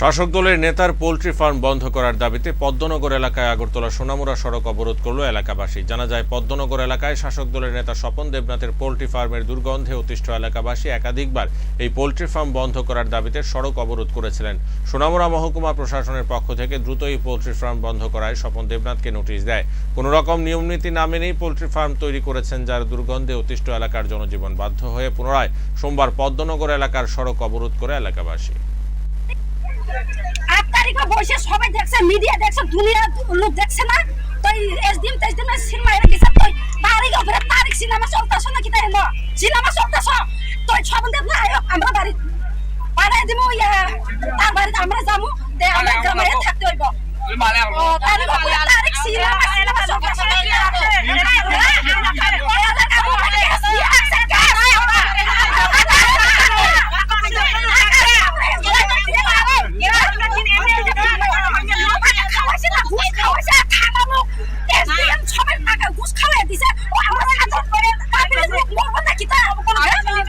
শাসক দলের নেতার পোলট্রি ফার্ম বন্ধ করার দাবিতে পদ্মনগর এলাকায় আগরতলা সোনামুরা সড়ক অবরোধ করল এলাকাবাসী। জানা যায়, পদ্মনগর এলাকায় শাসক দলের নেতা স্বপন দেবনাথের পোলট্রি ফার্মের দুর্গন্ধে অতিষ্ঠ এলাকাবাসী একাধিকবার এই পোলট্রি ফার্ম বন্ধ করার দাবিতে সড়ক অবরোধ করেছিলেন। সোনামুরা মহকুমা প্রশাসনের পক্ষ থেকে দ্রুত এই পোল্ট্রি ফার্ম বন্ধ করায় স্বপন দেবনাথকে নোটিশ দেয়। কোনো রকম নিয়মনীতি না মেনেই পোল্ট্রি ফার্ম তৈরি করেছেন, যার দুর্গন্ধে অতিষ্ঠ এলাকার জনজীবন বাধ্য হয়ে পুনরায় সোমবার পদ্মনগর এলাকার সড়ক অবরোধ করে এলাকাবাসী। আট তারিখে বসে সবাই দেখছে মিডিয়া দেখছে, দুনিয়া লোক দেখছে না। তো এসডিএম তেসডিএম সিনেমা এর গেছে। তো তারিখ ওপরে তারিখ সিনেমা চলতেছ না? কিতা হেন সিনেমা চলতেছ তো সব দেখ না, আমরা বাড়ি